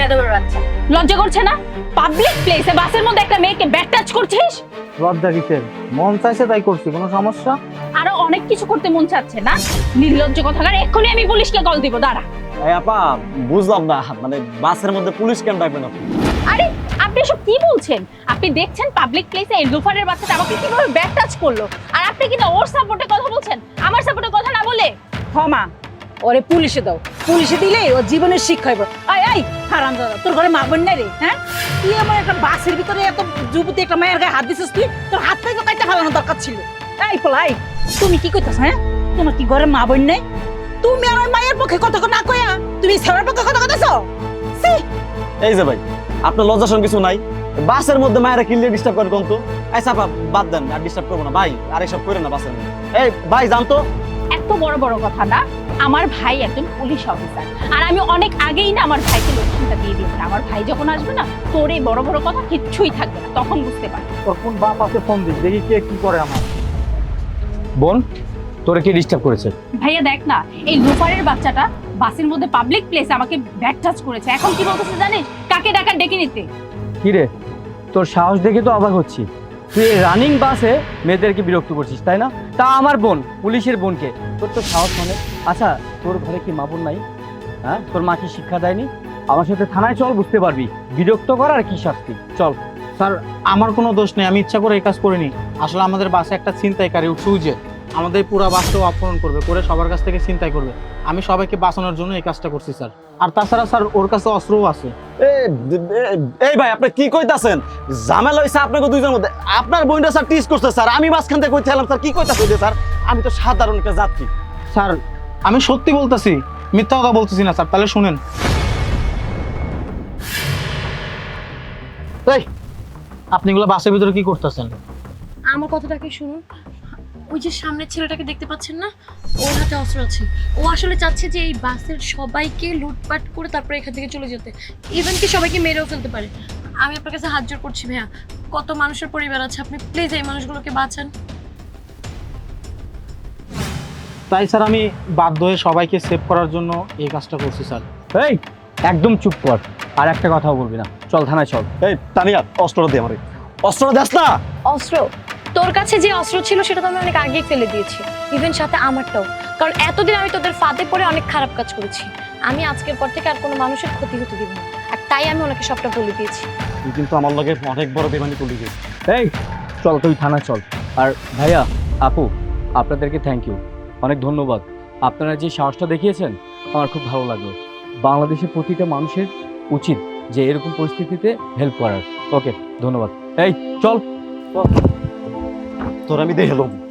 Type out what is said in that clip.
বেদবের বাচ্চা। লজ্জা করছে না? পাবলিক প্লেসে বাসের মধ্যে একটা মেয়েকে ব্যাট টাচ করছিস? লজ্জা কিসের? মন চাইছে তাই করছি কোনো সমস্যা? আরও অনেক কিছু করতে মন চাচ্ছে না? নির্লজ্জ কথাকার এক্ষুনি আমি পুলিশকে কল দিব দাঁড়া। এই আপা বুঝলাম না মানে বাসের মধ্যে পুলিশ কেন ডাকবেন আপনি? আরে আপনি এসব কি বলছেন? আপনি দেখছেন পাবলিক প্লেসে এই লোফারের বাচ্চাটা আমাকে কীভাবে ব্যাট টাচ করল? আর আপনি কিনা ওর সাপোর্টে কথা বলছেন? আমার সাপোর্টে কথা না বলে? ক্ষমা ওরে পুলিশে দাও। পুলিশে দিলে ও জীবনের শিক্ষা হইব। হারাম তোর ঘরে মা বোন নাই রে হ্যাঁ? তুই আমার একটা বাসের ভিতরে এত যুবতী একটা মায়ের গায়ে হাত দিছিস তুই? তোর হাত থেকে কাটতে ফেলানো দরকার ছিল। এই পলাই তুমি কি কইতাছ হ্যাঁ? তোমার কি ঘরে মা বোন নাই? তুমি আমার মায়ের পক্ষে কথা না কয়া তুমি সেবার পক্ষে কথা কইতাছ? এই যে ভাই আপনার লজ্জাসন কিছু নাই। বাসের মধ্যে মায়েরা কিনলে ডিস্টার্ব করে কোন তো? এই চাপা বাদ দেন আর ডিস্টার্ব করব না। ভাই আর এসব করে না বাসের মধ্যে। এই ভাই জানতো? এত বড় বড় কথা না? আমার ভাই একজন পুলিশ অফিসার আর আমি অনেক আগেই না আমার ভাইকে লোকেশনটা দিয়ে দিয়েছি আমার ভাই যখন আসবে না তোর এই বড় বড় কথা কিচ্ছুই থাকবে না তখন বুঝতে পারবি। বাপ আছে ফোন দিস দেখি কে কি করে আমার। বোন তোরে কি ডিস্টার্ব করেছে? ভাইয়া দেখ না এই লোফারের বাচ্চাটা বাসের মধ্যে পাবলিক প্লেসে আমাকে ব্যাট টাচ করেছে। এখন কি বলতেছে জানিস? কাকে ডাকা ডেকে নিতে? কি রে তোর সাহস দেখে তো অবাক হচ্ছি। তুই রানিং বাসে মেয়েদেরকে বিরক্ত করছিস, তাই না? তা আমার বোন, পুলিশের বোনকে। তোর তো সাহস মানে। আচ্ছা তোর ঘরে কি মা বোন নাই? হ্যাঁ? তোর মাকে শিক্ষা দেয়নি? আমার সাথে থানায় চল, বুঝতে পারবি। বিরক্ত করার কি শাস্তি? চল। স্যার, আমার কোনো দোষ নেই, আমি ইচ্ছা করে এই কাজ করিনি। আসলে আমাদের বাসে একটা ছিনতাইকারী যে। আমাদের পুরো বাসটাও অপহরণ করবে করে সবার কাছ থেকে ছিনতাই করবে। আমি সবাইকে বাঁচানোর জন্য এই কাজটা করছি স্যার। আর তাছাড়া স্যার ওর কাছে অস্ত্রও আছে। এই ভাই আপনি কি কইতাছেন? ঝামেলা হইছে আপনাকে দুইজনের মধ্যে। আপনার বোনটা স্যার টিস করছে স্যার। আমি মাঝখান থেকে কইতে স্যার কি কইতাছে যে স্যার আমি তো সাধারণ একটা যাত্রী। স্যার আমি সত্যি বলতেছি মিথ্যা কথা বলতেছি না স্যার। তাহলে শুনেন। এই আপনি এগুলো বাসের ভিতরে কি করতেছেন? আমার কথাটাকে শুনুন? ওই যে সামনের ছেলেটাকে দেখতে পাচ্ছেন না? ওর হাতে অস্ত্র আছে। ও আসলে চাচ্ছে যে এই বাসের সবাইকে লুটপাট করে তারপরে এখান থেকে চলে যেতে। ইভেন কি সবাইকে মেরেও ফেলতে পারে। আমি আপনার কাছে হাত জোর করছি ভাইয়া। কত মানুষের পরিবার আছে? আপনি প্লিজ এই মানুষগুলোকে বাঁচান। তাই স্যার আমি বাধ্য হয়ে সবাইকে সেভ করার জন্য এই কাজটা করছি স্যার। এই একদম চুপ কর। আর একটা কথাও বলবি না। চল থানায় চল। এই তানিয়া অস্ত্রটা দিয়ে আমারে। অস্ত্রটা দেস না! অস্ত্র? তোর কাছে যে অস্ত্র ছিল সেটা তো আমি অনেক আগেই ফেলে দিয়েছি। ইভেন সাথে আমারটাও। কারণ এতদিন আমি তোদের ফাঁদে পড়ে অনেক খারাপ কাজ করেছি। আমি আজকের পর থেকে আর কোনো মানুষের ক্ষতি হতে দিব না। আর তাই আমি ওনাকে সবটা বলে দিয়েছি। তুই কিন্তু আমার লগে অনেক বড় বেমানি করলি রে। এই, চল তুই থানা চল। আর ভাইয়া, আপু, আপনাদেরকে থ্যাংক ইউ অনেক ধন্যবাদ। আপনারা যে সাহসটা দেখিয়েছেন, আমার খুব ভালো লাগল। বাংলাদেশের প্রতিটা মানুষের উচিত যে এরকম পরিস্থিতিতে হেল্প করার। ওকে ধন্যবাদ। এই, চল। তোর আমি দেখলাম